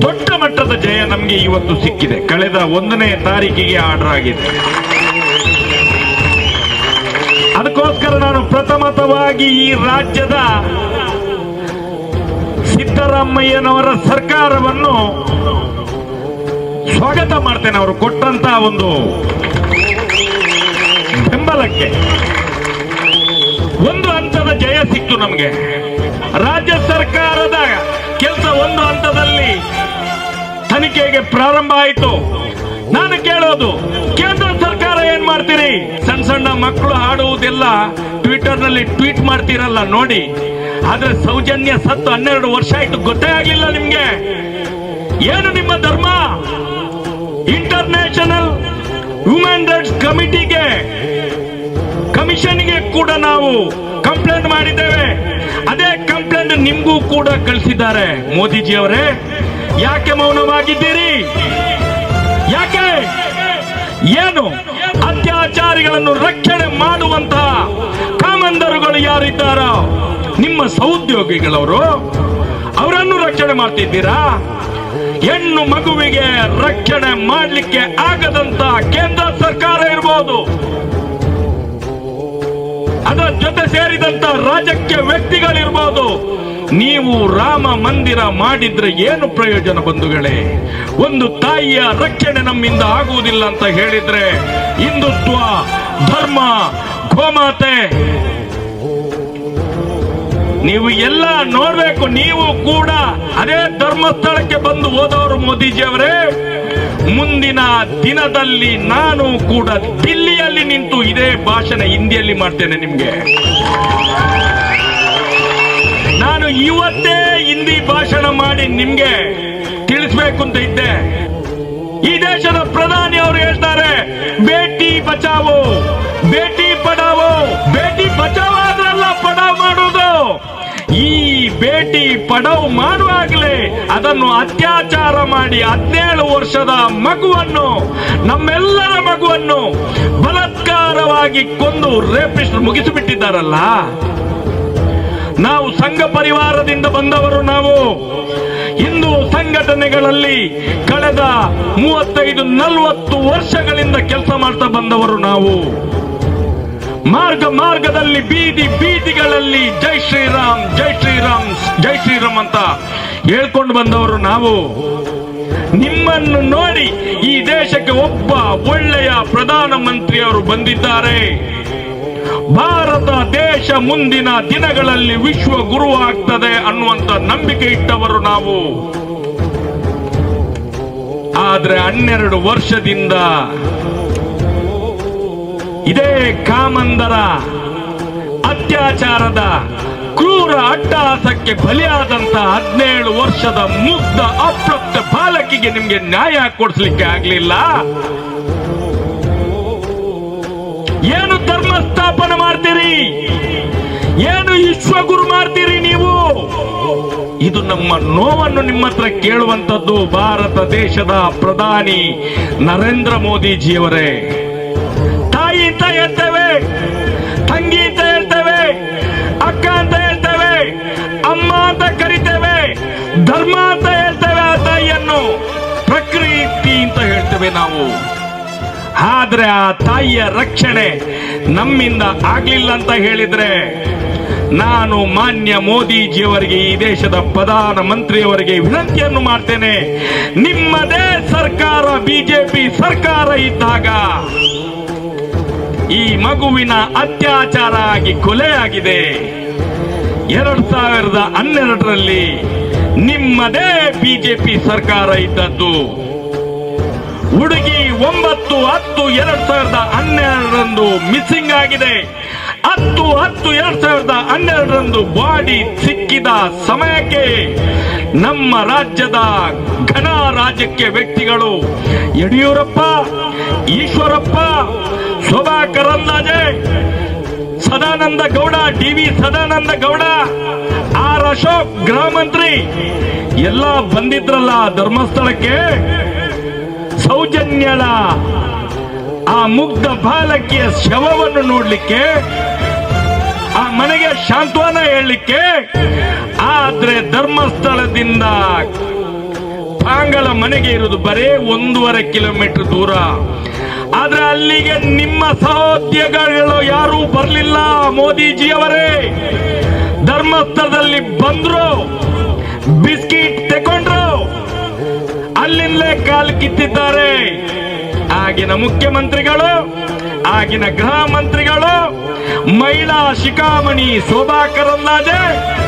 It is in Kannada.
ದೊಡ್ಡ ಮಟ್ಟದ ಜಯ ನಮಗೆ ಇವತ್ತು ಸಿಕ್ಕಿದೆ. ಕಳೆದ ಒಂದನೇ ತಾರೀಕಿಗೆ ಆರ್ಡರ್ ಆಗಿದೆ ಅದಕ್ಕೋಸ್ಕರ ನಾನು ಪ್ರಥಮತವಾಗಿ ಈ ರಾಜ್ಯದ ಸಿದ್ದರಾಮಯ್ಯನವರ ಸರ್ಕಾರವನ್ನು ಸ್ವಾಗತ ಮಾಡ್ತೇನೆ. ಅವರು ಕೊಟ್ಟಂತ ಒಂದು ಬೆಂಬಲಕ್ಕೆ. ಒಂದು ಹಂತದ ಜಯ ಸಿಕ್ತು ನಮಗೆ. ರಾಜ್ಯ ಸರ್ಕಾರದ ಕೆಲಸ ಒಂದು ಹಂತದಲ್ಲಿ ತನಿಖೆಗೆ ಪ್ರಾರಂಭ ಆಯಿತು. ನಾನು ಕೇಳೋದು, ಕೇಂದ್ರ ಸರ್ಕಾರ ಏನ್ ಮಾಡ್ತೀರಿ? ಸಣ್ಣ ಸಣ್ಣ ಮಕ್ಕಳು ಆಡುವುದೆಲ್ಲ ಟ್ವಿಟರ್ನಲ್ಲಿ ಟ್ವೀಟ್ ಮಾಡ್ತೀರಲ್ಲ ನೋಡಿ. ಆದ್ರೆ ಸೌಜನ್ಯ ಸತ್ತು ಹನ್ನೆರಡು ವರ್ಷ ಆಯ್ತು, ಗೊತ್ತೇ ಆಗಿಲ್ಲ ನಿಮ್ಗೆ. ಏನು ನಿಮ್ಮ ಧರ್ಮ? ಇಂಟರ್ನ್ಯಾಷನಲ್ ಹ್ಯೂಮನ್ ರೈಟ್ಸ್ ಕಮಿಟಿಗೆ ಕಮಿಷನ್ಗೆ ಕೂಡ ನಾವು ಕಂಪ್ಲೇಂಟ್ ಮಾಡಿದ್ದೇವೆ. ಅದೇ ಕಂಪ್ಲೇಂಟ್ ನಿಮ್ಗೂ ಕೂಡ ಕಳಿಸಿದ್ದಾರೆ. ಮೋದಿಜಿ ಅವರೇ ಯಾಕೆ ಮೌನವಾಗಿದ್ದೀರಿ? ಯಾಕೆ? ಏನು? ಅತ್ಯಾಚಾರಿಗಳನ್ನು ರಕ್ಷಣೆ ಮಾಡುವಂತಹ ಕಾಮಂದರುಗಳು ಯಾರಿದ್ದಾರೋ, ನಿಮ್ಮ ಸೌದ್ಯೋಗಿಗಳವರು ಅವರನ್ನು ರಕ್ಷಣೆ ಮಾಡ್ತಿದ್ದೀರಾ? ಹೆಣ್ಣು ಮಗುವಿಗೆ ರಕ್ಷಣೆ ಮಾಡಲಿಕ್ಕೆ ಆಗದಂತ ಕೇಂದ್ರ ಸರ್ಕಾರ ಇರಬಹುದು ಅದರ ಜೊತೆ ಸೇರಿದಂತ ರಾಜಕೀಯ ವ್ಯಕ್ತಿಗಳಿರ್ಬೋದು. ನೀವು ರಾಮ ಮಂದಿರ ಮಾಡಿದ್ರೆ ಏನು ಪ್ರಯೋಜನ ಬಂಧುಗಳೇ? ಒಂದು ತಾಯಿಯ ರಕ್ಷಣೆ ನಮ್ಮಿಂದ ಆಗುವುದಿಲ್ಲ ಅಂತ ಹೇಳಿದ್ರೆ ಹಿಂದುತ್ವ, ಧರ್ಮ, ಗೋಮಾತೆ. ನೀವು ಎಲ್ಲ ನೋಡ್ಬೇಕು, ನೀವು ಕೂಡ ಅದೇ ಧರ್ಮಸ್ಥಳಕ್ಕೆ ಬಂದು ಹೋದವರು ಮೋದಿಜಿ ಅವರೇ. ಮುಂದಿನ ದಿನದಲ್ಲಿ ನಾನು ಕೂಡ ದಿಲ್ಲಿಯಲ್ಲಿ ನಿಂತು ಇದೇ ಭಾಷಣ ಹಿಂದಿಯಲ್ಲಿ ಮಾಡ್ತೇನೆ ನಿಮ್ಗೆ. ನಾನು ಇವತ್ತೇ ಹಿಂದಿ ಭಾಷಣ ಮಾಡಿ ನಿಮ್ಗೆ ತಿಳಿಸ್ಬೇಕು ಅಂತ ಇದ್ದೆ. ಈ ದೇಶದ ಪ್ರಧಾನಿ ಅವರು ಹೇಳ್ತಾರೆ, ಬೇಟಿ ಬಚಾವೋ, ಬೇಟಿ ಪಡಾವೋ, ಬೇಟಿ ಬಚಾವ ಆದ್ರಲ್ಲ ಪಡಾವ್ ಮಾಡೋದು. ಈ ಬೇಟಿ ಪಡಾವ್ ಮಾಡುವಾಗಲೇ ಅದನ್ನು ಅತ್ಯಾಚಾರ ಮಾಡಿ ಹದಿನೇಳು ವರ್ಷದ ಮಗುವನ್ನು, ನಮ್ಮೆಲ್ಲರ ಮಗುವನ್ನು ಬಲತ್ಕಾರವಾಗಿ ಕೊಂದು ರೇಪಿಸ್ಟ್ ಮುಗಿಸಿಬಿಟ್ಟಿದ್ದಾರಲ್ಲ. ನಾವು ಸಂಘ ಪರಿವಾರದಿಂದ ಬಂದವರು ನಾವು. ಹಿಂದೂ ಸಂಘಟನೆಗಳಲ್ಲಿ ಕಳೆದ ಮೂವತ್ತೈದು, ನಲವತ್ತು ವರ್ಷಗಳಿಂದ ಕೆಲಸ ಮಾಡ್ತಾ ಬಂದವರು ನಾವು. ಮಾರ್ಗ ಮಾರ್ಗದಲ್ಲಿ ಬೀದಿ ಬೀದಿಗಳಲ್ಲಿ ಜೈ ಶ್ರೀರಾಮ್ ಜೈ ಶ್ರೀರಾಮ್ ಜೈ ಶ್ರೀರಾಮ್ ಅಂತ ಹೇಳ್ಕೊಂಡು ಬಂದವರು ನಾವು. ನಿಮ್ಮನ್ನು ನೋಡಿ ಈ ದೇಶಕ್ಕೆ ಒಬ್ಬ ಒಳ್ಳೆಯ ಪ್ರಧಾನಮಂತ್ರಿಯವರು ಬಂದಿದ್ದಾರೆ. ಭಾರತ ದೇಶ ಮುಂದಿನ ದಿನಗಳಲ್ಲಿ ವಿಶ್ವ ಗುರು ಆಗ್ತದೆ ಅನ್ನುವಂತ ನಂಬಿಕೆ ಇಟ್ಟವರು ನಾವು. ಆದ್ರೆ ಹನ್ನೆರಡು ವರ್ಷದಿಂದ ಇದೇ ಕಾಮಂದರ ಅತ್ಯಾಚಾರದ ಕ್ರೂರ ಅಟ್ಟಹಾಸಕ್ಕೆ ಬಲಿಯಾದಂತ ಹದಿನೇಳು ವರ್ಷದ ಮುಗ್ಧ ಅಪ್ರಪ್ತ ಬಾಲಕಿಗೆ ನಿಮ್ಗೆ ನ್ಯಾಯ ಕೊಡಿಸ್ಲಿಕ್ಕೆ ಆಗ್ಲಿಲ್ಲ. ಏನು ಧರ್ಮ ಸ್ಥಾಪನೆ ಮಾಡ್ತೀರಿ? ಏನು ವಿಶ್ವಗುರು ಮಾಡ್ತೀರಿ ನೀವು? ಇದು ನಮ್ಮ ನೋವನ್ನು ನಿಮ್ಮ ಹತ್ರ ಕೇಳುವಂತದ್ದು ಭಾರತ ದೇಶದ ಪ್ರಧಾನಿ ನರೇಂದ್ರ ಮೋದಿಜಿಯವರೇ. ತಾಯಿ ಅಂತ ಹೇಳ್ತೇವೆ, ತಂಗಿ ಅಂತ ಹೇಳ್ತೇವೆ, ಅಕ್ಕ ಅಂತ ಹೇಳ್ತೇವೆ, ಅಮ್ಮ ಅಂತ ಕರಿತೇವೆ, ಧರ್ಮ ಅಂತ ಹೇಳ್ತೇವೆ ಆ ತಾಯಿಯನ್ನು. ಪ್ರಕೃತಿ ಅಂತ ಹೇಳ್ತೇವೆ ನಾವು. ಆದ್ರೆ ಆ ತಾಯಿಯ ರಕ್ಷಣೆ ನಮ್ಮಿಂದ ಆಗ್ಲಿಲ್ಲ ಅಂತ ಹೇಳಿದ್ರೆ ನಾನು ಮಾನ್ಯ ಮೋದಿಜಿಯವರಿಗೆ, ಈ ದೇಶದ ಪ್ರಧಾನ ಮಂತ್ರಿಯವರಿಗೆ ವಿನಂತಿಯನ್ನು ಮಾಡ್ತೇನೆ. ನಿಮ್ಮದೇ ಸರ್ಕಾರ, ಬಿಜೆಪಿ ಸರ್ಕಾರ ಇದ್ದಾಗ ಈ ಮಗುವಿನ ಅತ್ಯಾಚಾರ ಆಗಿ ಕೊಲೆಯಾಗಿದೆ. ಎರಡು ಸಾವಿರದ ಹನ್ನೆರಡರಲ್ಲಿ ನಿಮ್ಮದೇ ಬಿಜೆಪಿ ಸರ್ಕಾರ ಇದ್ದದ್ದು. ಹುಡುಗಿ ಒಂಬತ್ತು ಹತ್ತು ಎರಡ್ ಸಾವಿರದ ಹನ್ನೆರಡರಂದು ಮಿಸ್ಸಿಂಗ್ ಆಗಿದೆ. ಹತ್ತು ಹತ್ತು ಎರಡ್ ಸಾವಿರದ ಹನ್ನೆರಡರಂದು ಬಾಡಿ ಸಿಕ್ಕಿದ ಸಮಯಕ್ಕೆ ನಮ್ಮ ರಾಜ್ಯದ ಘನ ರಾಜಕೀಯ ವ್ಯಕ್ತಿಗಳು Yediyurappa, Eshwarappa Shobha Karandlaje Sadananda Gowda D V Sadananda Gowda, R Ashok ಗೃಹ ಎಲ್ಲ ಬಂದಿದ್ರಲ್ಲ ಧರ್ಮಸ್ಥಳಕ್ಕೆ. ಸೌಜನ್ಯಳ ಆ ಮುಗ್ಧ ಬಾಲಕಿಯ ಶವವನ್ನು ನೋಡ್ಲಿಕ್ಕೆ ಮನೆಗೆ ಶಾಂತ್ವನ ಹೇಳಲಿಕ್ಕೆ. ಆದ್ರೆ ಧರ್ಮಸ್ಥಳದಿಂದ ಪಾಂಗಳ ಮನೆಗೆ ಇರೋದು ಬರೇ ಒಂದೂವರೆ ಕಿಲೋಮೀಟರ್ ದೂರ. ಆದ್ರೆ ಅಲ್ಲಿಗೆ ನಿಮ್ಮ ಸಹೋದ್ಯೋಗಿಗಳು ಯಾರೂ ಬರಲಿಲ್ಲ, ಮೋದಿಜಿಯವರೇ. ಧರ್ಮಸ್ಥಳದಲ್ಲಿ ಬಂದ್ರು, ಬಿಸ್ಕಿಟ್ ತಗೊಂಡ್ರು ಅಲ್ಲಿಂದಲೇ ಕಾಲು ಕಿತ್ತಿದ್ದಾರೆ. ಆಗಿನ ಮುಖ್ಯಮಂತ್ರಿಗಳು, ಆಗಿನ ಗೃಹ ಮಂತ್ರಿಗಳು महिला शिकामणी शोभा करंदाजे